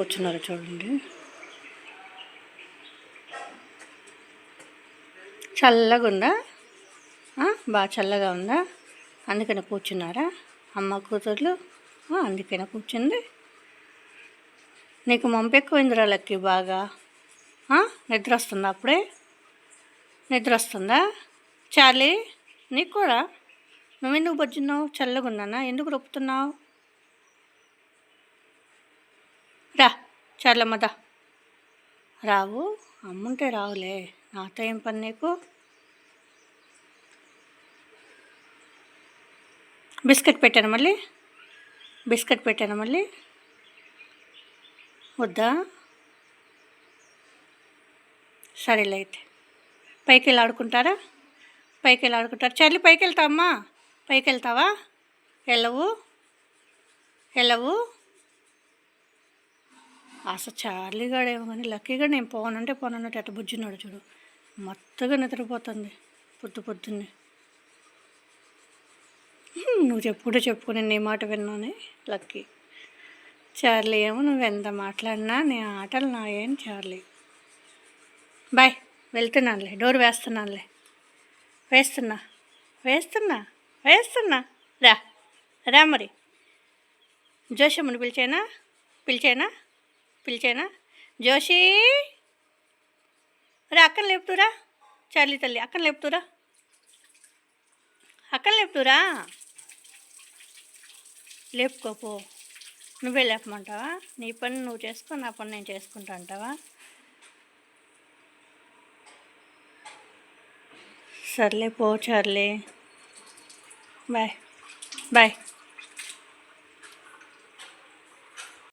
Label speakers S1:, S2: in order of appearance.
S1: తీసుకొచ్చున్నారు చూడండి. చల్లగా ఉందా? బాగా చల్లగా ఉందా? అందుకని కూర్చున్నారా? అమ్మ కూతుర్లు? అందుకనే కూర్చుంది. నీకు మంపెక్కువైందిరా లక్కి బాగా. నిద్ర వస్తుందా అప్పుడే? నిద్ర వస్తుందా చాలీ నీకు కూడా? నువ్వెందుకు బొజ్జున్నావు? చల్లగా ఉన్నానా ఎందుకు రొప్పుతున్నావు రా చాలమ్మదా రావు అమ్ముంటే రావులే. నాతో ఏం పని నీకు? బిస్కెట్ పెట్టాను మళ్ళీ? బిస్కెట్ పెట్టాను మళ్ళీ? వద్దా? సరేలే అయితే. పైకి వెళ్ళి ఆడుకుంటారా? పైకి వెళ్ళి ఆడుకుంటారా? చల్లి పైకి వెళ్తావమ్మా పైకి వెళ్తావా వెళ్ళవు? వెళ్ళవు? అసలు చార్లీగాడేమో కానీ లక్కీగా నేను పోనంటే పోనన్నట్టు ఎట్ట బుజ్జున్నాడు చూడు. మొత్తగా నిద్రపోతుంది పొద్దు పొద్దున్నే. నువ్వు చెప్పుకుంటే చెప్పుకుని నీ మాట విన్నానే లక్కీ. చార్లీ ఏమో నువ్వు ఎంత మాట్లాడినా నీ ఆటలు నా ఏం చార్లీ. బాయ్ వెళ్తున్నానులే డోర్ వేస్తున్నానులే. వేస్తున్నా వేస్తున్నా వేస్తున్నా. రా రా మరి. జోషమ్మని పిలిచేనా? పిలిచేనా? పిలిచేనా? జోషి! రా అక్కను లేపుతురా. చార్లీ తల్లి అక్కను లేపుతురా. అక్కను లేపుతురా. లేపుకోపో నువ్వే లేపమంటావా? నీ పని నువ్వు చేసుకో నా పని నేను చేసుకుంటా అంటావా? సర్లే పో చార్లే. బాయ్. బాయ్.